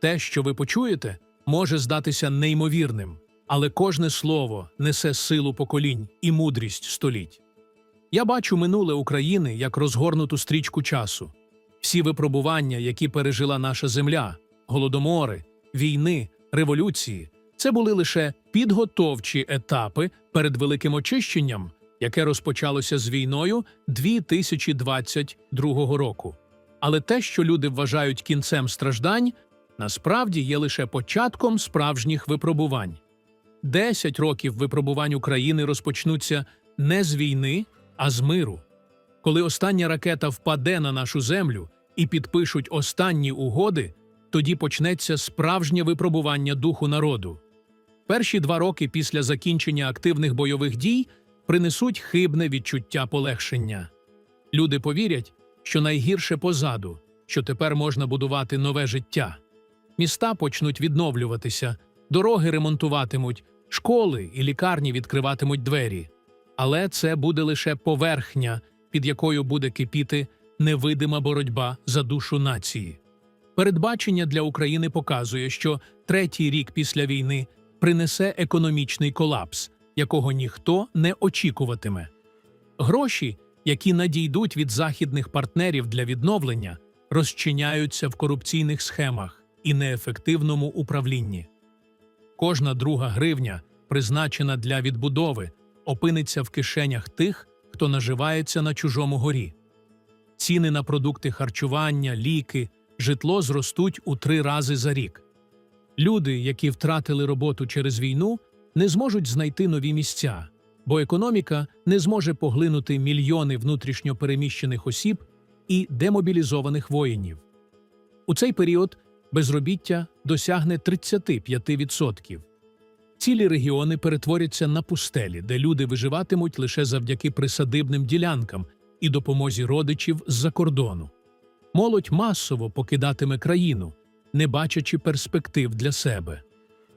Те, що ви почуєте, може здатися неймовірним, але кожне слово несе силу поколінь і мудрість століть. Я бачу минуле України як розгорнуту стрічку часу. Всі випробування, які пережила наша земля, голодомори, війни, революції, це були лише підготовчі етапи перед великим очищенням, яке розпочалося з війною 2022 року. Але те, що люди вважають кінцем страждань, насправді є лише початком справжніх випробувань. Десять років випробувань України розпочнуться не з війни, а з миру. Коли остання ракета впаде на нашу землю і підпишуть останні угоди, тоді почнеться справжнє випробування духу народу. Перші два роки після закінчення активних бойових дій принесуть хибне відчуття полегшення. Люди повірять, що найгірше позаду, що тепер можна будувати нове життя. Міста почнуть відновлюватися, дороги ремонтуватимуть, школи і лікарні відкриватимуть двері. Але це буде лише поверхня, під якою буде кипіти невидима боротьба за душу нації. Передбачення для України показує, що третій рік після війни принесе економічний колапс, якого ніхто не очікуватиме. Гроші, які надійдуть від західних партнерів для відновлення, розчиняються в корупційних схемах і неефективному управлінні. Кожна друга гривня, призначена для відбудови, опиниться в кишенях тих, хто наживається на чужому горі. Ціни на продукти харчування, ліки, житло зростуть у три рази за рік. Люди, які втратили роботу через війну, не зможуть знайти нові місця, бо економіка не зможе поглинути мільйони внутрішньо переміщених осіб і демобілізованих воїнів. У цей період безробіття досягне 35%. Цілі регіони перетворяться на пустелі, де люди виживатимуть лише завдяки присадибним ділянкам і допомозі родичів з-за кордону. Молодь масово покидатиме країну, не бачачи перспектив для себе.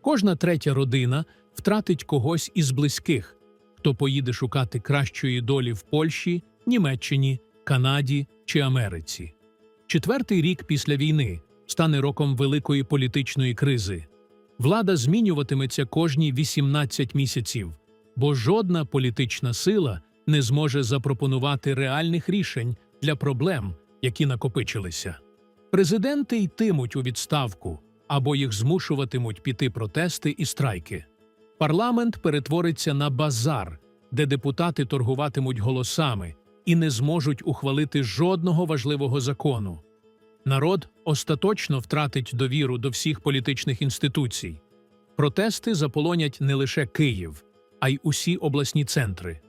Кожна третя родина втратить когось із близьких, хто поїде шукати кращої долі в Польщі, Німеччині, Канаді чи Америці. Четвертий рік після війни стане роком великої політичної кризи. Влада змінюватиметься кожні 18 місяців, бо жодна політична сила не зможе запропонувати реальних рішень для проблем, які накопичилися. Президенти йтимуть у відставку або їх змушуватимуть піти протести і страйки. Парламент перетвориться на базар, де депутати торгуватимуть голосами і не зможуть ухвалити жодного важливого закону. Народ остаточно втратить довіру до всіх політичних інституцій. Протести заполонять не лише Київ, а й усі обласні центри.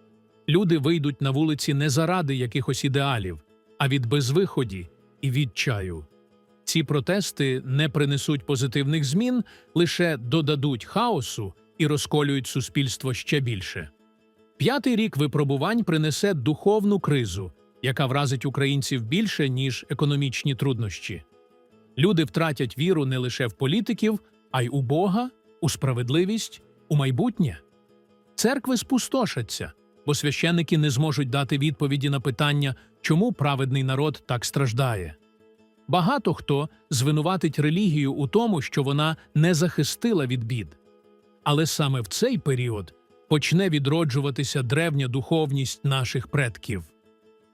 Люди вийдуть на вулиці не заради якихось ідеалів, а від безвиході і відчаю. Ці протести не принесуть позитивних змін, лише додадуть хаосу і розколюють суспільство ще більше. П'ятий рік випробувань принесе духовну кризу, яка вразить українців більше, ніж економічні труднощі. Люди втратять віру не лише в політиків, а й у Бога, у справедливість, у майбутнє. Церкви спустошаться, бо священники не зможуть дати відповіді на питання, чому праведний народ так страждає. Багато хто звинуватить релігію у тому, що вона не захистила від бід. Але саме в цей період почне відроджуватися древня духовність наших предків.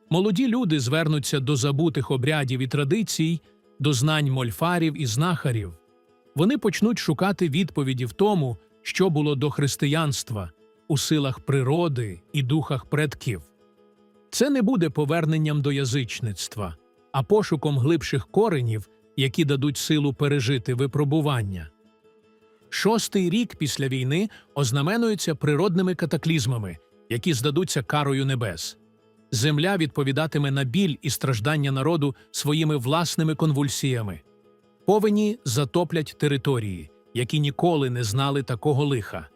Молоді люди звернуться до забутих обрядів і традицій, до знань мольфарів і знахарів. Вони почнуть шукати відповіді в тому, що було до християнства, у силах природи і духах предків. Це не буде поверненням до язичництва, а пошуком глибших коренів, які дадуть силу пережити випробування. Шостий рік після війни ознаменується природними катаклізмами, які здадуться карою небес. Земля відповідатиме на біль і страждання народу своїми власними конвульсіями. Повені затоплять території, які ніколи не знали такого лиха.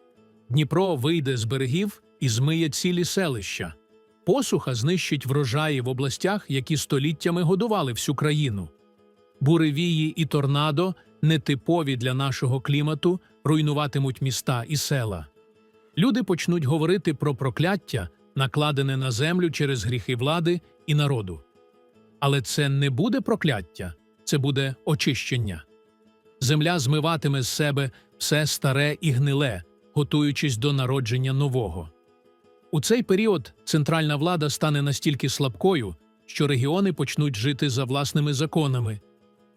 Дніпро вийде з берегів і змиє цілі селища. Посуха знищить врожаї в областях, які століттями годували всю країну. Буревії і торнадо, нетипові для нашого клімату, руйнуватимуть міста і села. Люди почнуть говорити про прокляття, накладене на землю через гріхи влади і народу. Але це не буде прокляття, це буде очищення. Земля змиватиме з себе все старе і гниле, готуючись до народження нового. У цей період центральна влада стане настільки слабкою, що регіони почнуть жити за власними законами.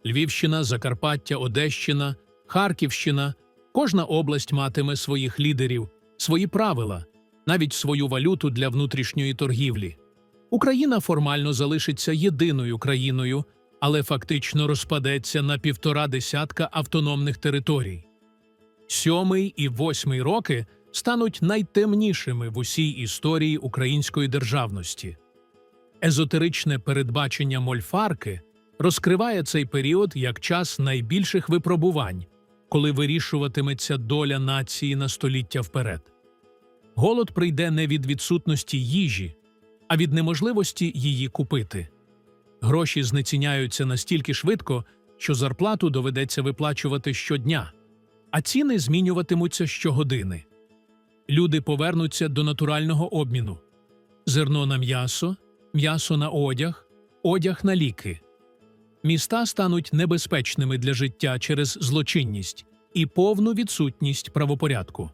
Львівщина, Закарпаття, Одещина, Харківщина кожна область матиме своїх лідерів, свої правила, навіть свою валюту для внутрішньої торгівлі. Україна формально залишиться єдиною країною, але фактично розпадеться на півтора десятка автономних територій. Сьомий і восьмий роки стануть найтемнішими в усій історії української державності. Езотеричне передбачення Мольфарки розкриває цей період як час найбільших випробувань, коли вирішуватиметься доля нації на століття вперед. Голод прийде не від відсутності їжі, а від неможливості її купити. Гроші знеціняються настільки швидко, що зарплату доведеться виплачувати щодня, а ціни змінюватимуться щогодини. Люди повернуться до натурального обміну: зерно на м'ясо, м'ясо на одяг, одяг на ліки. Міста стануть небезпечними для життя через злочинність і повну відсутність правопорядку.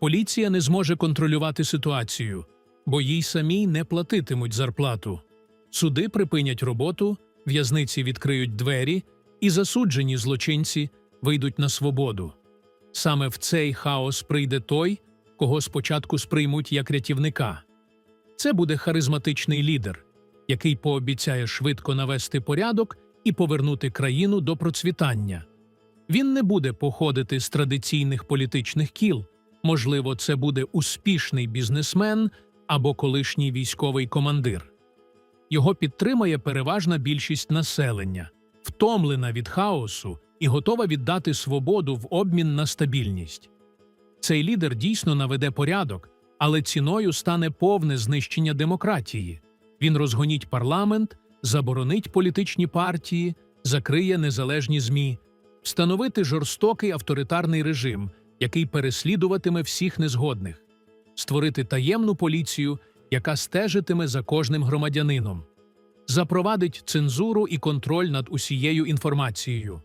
Поліція не зможе контролювати ситуацію, бо їй самій не платитимуть зарплату. Суди припинять роботу, в'язниці відкриють двері, і засуджені злочинці вийдуть на свободу. Саме в цей хаос прийде той, кого спочатку сприймуть як рятівника. Це буде харизматичний лідер, який пообіцяє швидко навести порядок і повернути країну до процвітання. Він не буде походити з традиційних політичних кіл. Можливо, це буде успішний бізнесмен або колишній військовий командир. Його підтримає переважна більшість населення, втомлена від хаосу і готова віддати свободу в обмін на стабільність. Цей лідер дійсно наведе порядок, але ціною стане повне знищення демократії. Він розгоніть парламент, заборонить політичні партії, закриє незалежні ЗМІ, встановити жорстокий авторитарний режим, який переслідуватиме всіх незгодних, створити таємну поліцію, яка стежитиме за кожним громадянином, запровадить цензуру і контроль над усією інформацією.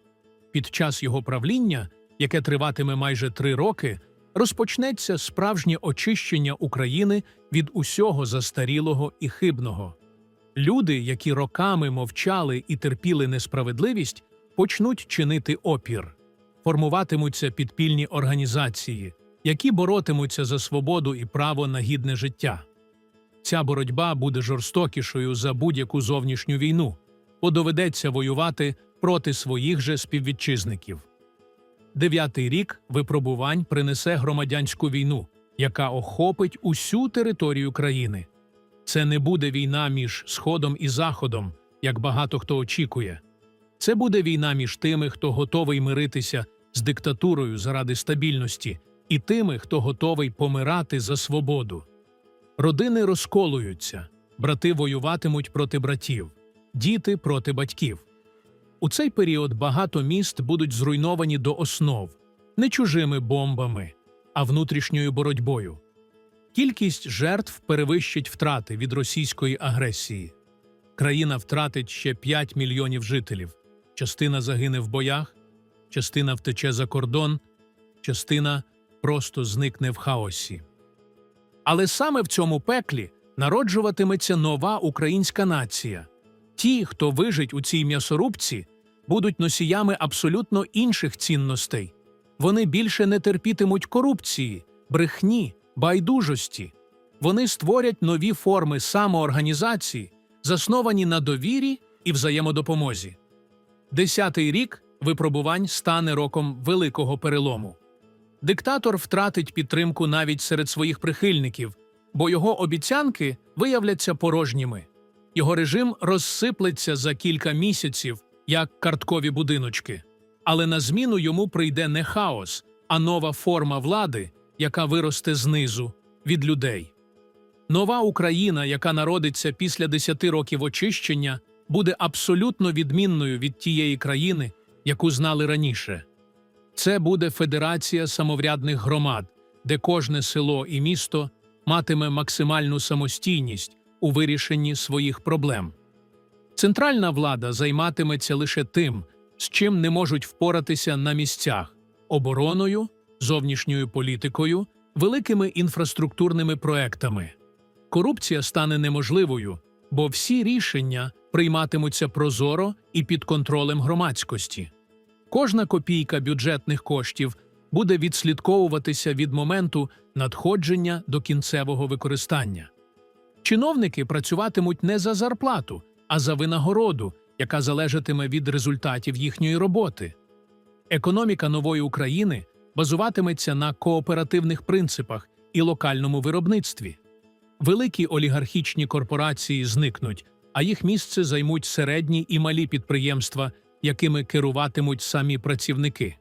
Під час його правління, яке триватиме майже три роки, розпочнеться справжнє очищення України від усього застарілого і хибного. Люди, які роками мовчали і терпіли несправедливість, почнуть чинити опір, формуватимуться підпільні організації, які боротимуться за свободу і право на гідне життя. Ця боротьба буде жорстокішою за будь-яку зовнішню війну, бо доведеться воювати проти своїх же співвітчизників. Дев'ятий рік випробувань принесе громадянську війну, яка охопить усю територію країни. Це не буде війна між Сходом і Заходом, як багато хто очікує. Це буде війна між тими, хто готовий миритися з диктатурою заради стабільності, і тими, хто готовий помирати за свободу. Родини розколуються, брати воюватимуть проти братів, діти проти батьків. У цей період багато міст будуть зруйновані до основ не чужими бомбами, а внутрішньою боротьбою. Кількість жертв перевищить втрати від російської агресії. Країна втратить ще 5 мільйонів жителів. Частина загине в боях, частина втече за кордон, частина просто зникне в хаосі. Але саме в цьому пеклі народжуватиметься нова українська нація. Ті, хто вижить у цій м'ясорубці, будуть носіями абсолютно інших цінностей. Вони більше не терпітимуть корупції, брехні, байдужості. Вони створять нові форми самоорганізації, засновані на довірі і взаємодопомозі. Десятий рік випробувань стане роком великого перелому. Диктатор втратить підтримку навіть серед своїх прихильників, бо його обіцянки виявляться порожніми. Його режим розсиплеться за кілька місяців, як карткові будиночки. Але на зміну йому прийде не хаос, а нова форма влади, яка виросте знизу від людей. Нова Україна, яка народиться після десяти років очищення, буде абсолютно відмінною від тієї країни, яку знали раніше. Це буде федерація самоврядних громад, де кожне село і місто матиме максимальну самостійність у вирішенні своїх проблем. Центральна влада займатиметься лише тим, з чим не можуть впоратися на місцях обороною, зовнішньою політикою, великими інфраструктурними проектами. Корупція стане неможливою, бо всі рішення прийматимуться прозоро і під контролем громадськості. Кожна копійка бюджетних коштів буде відслідковуватися від моменту надходження до кінцевого використання. Чиновники працюватимуть не за зарплату, а за винагороду, яка залежатиме від результатів їхньої роботи. Економіка нової України базуватиметься на кооперативних принципах і локальному виробництві. Великі олігархічні корпорації зникнуть, а їх місце займуть середні і малі підприємства, якими керуватимуть самі працівники.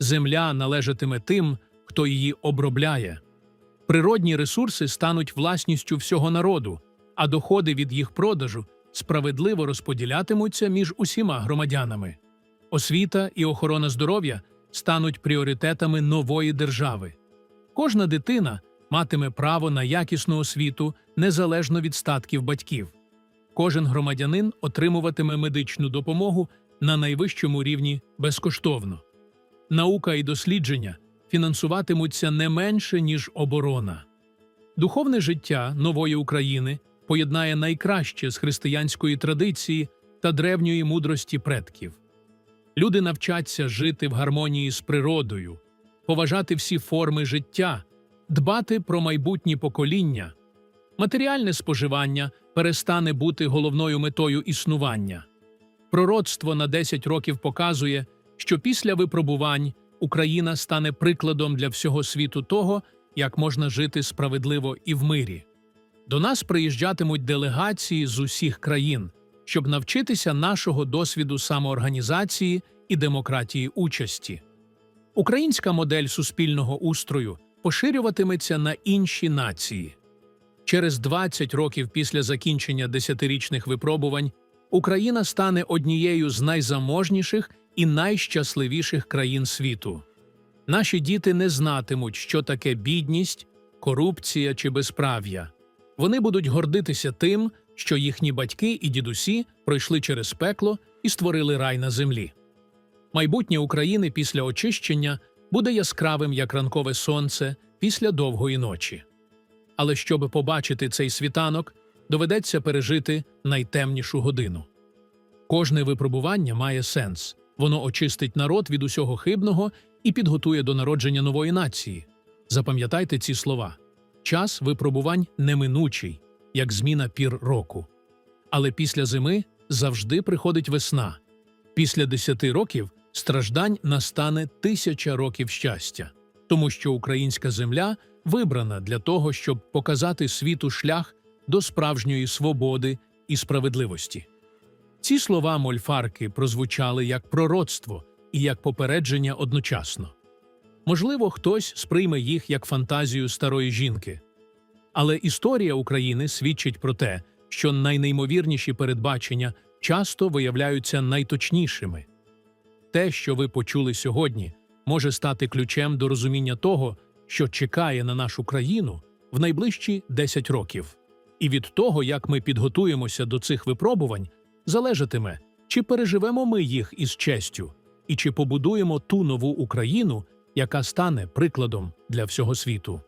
Земля належатиме тим, хто її обробляє. Природні ресурси стануть власністю всього народу, а доходи від їх продажу справедливо розподілятимуться між усіма громадянами. Освіта і охорона здоров'я стануть пріоритетами нової держави. Кожна дитина матиме право на якісну освіту незалежно від статків батьків. Кожен громадянин отримуватиме медичну допомогу на найвищому рівні безкоштовно. Наука і дослідження фінансуватимуться не менше, ніж оборона. Духовне життя нової України поєднає найкраще з християнської традиції та древньої мудрості предків. Люди навчаться жити в гармонії з природою, поважати всі форми життя, дбати про майбутні покоління. Матеріальне споживання перестане бути головною метою існування. Пророцтво на 10 років показує, що після випробувань Україна стане прикладом для всього світу того, як можна жити справедливо і в мирі. До нас приїжджатимуть делегації з усіх країн, щоб навчитися нашого досвіду самоорганізації і демократії участі. Українська модель суспільного устрою поширюватиметься на інші нації. Через 20 років після закінчення десятирічних випробувань Україна стане однією з найзаможніших і найщасливіших країн світу. Наші діти не знатимуть, що таке бідність, корупція чи безправ'я. Вони будуть гордитися тим, що їхні батьки і дідусі пройшли через пекло і створили рай на землі. Майбутнє України після очищення буде яскравим, як ранкове сонце після довгої ночі. Але щоб побачити цей світанок, доведеться пережити найтемнішу годину. Кожне випробування має сенс воно очистить народ від усього хибного і підготує до народження нової нації. Запам'ятайте ці слова час випробувань неминучий, як зміна пір року. Але після зими завжди приходить весна. Після десяти років страждань настане тисяча років щастя, тому що українська земля вибрана для того, щоб показати світу шлях до справжньої свободи і справедливості. Ці слова мольфарки прозвучали як пророцтво і як попередження одночасно. Можливо, хтось сприйме їх як фантазію старої жінки. Але історія України свідчить про те, що найнеймовірніші передбачення часто виявляються найточнішими. Те, що ви почули сьогодні, може стати ключем до розуміння того, що чекає на нашу країну в найближчі 10 років. І від того, як ми підготуємося до цих випробувань, залежатиме, чи переживемо ми їх із честю, і чи побудуємо ту нову Україну, яка стане прикладом для всього світу.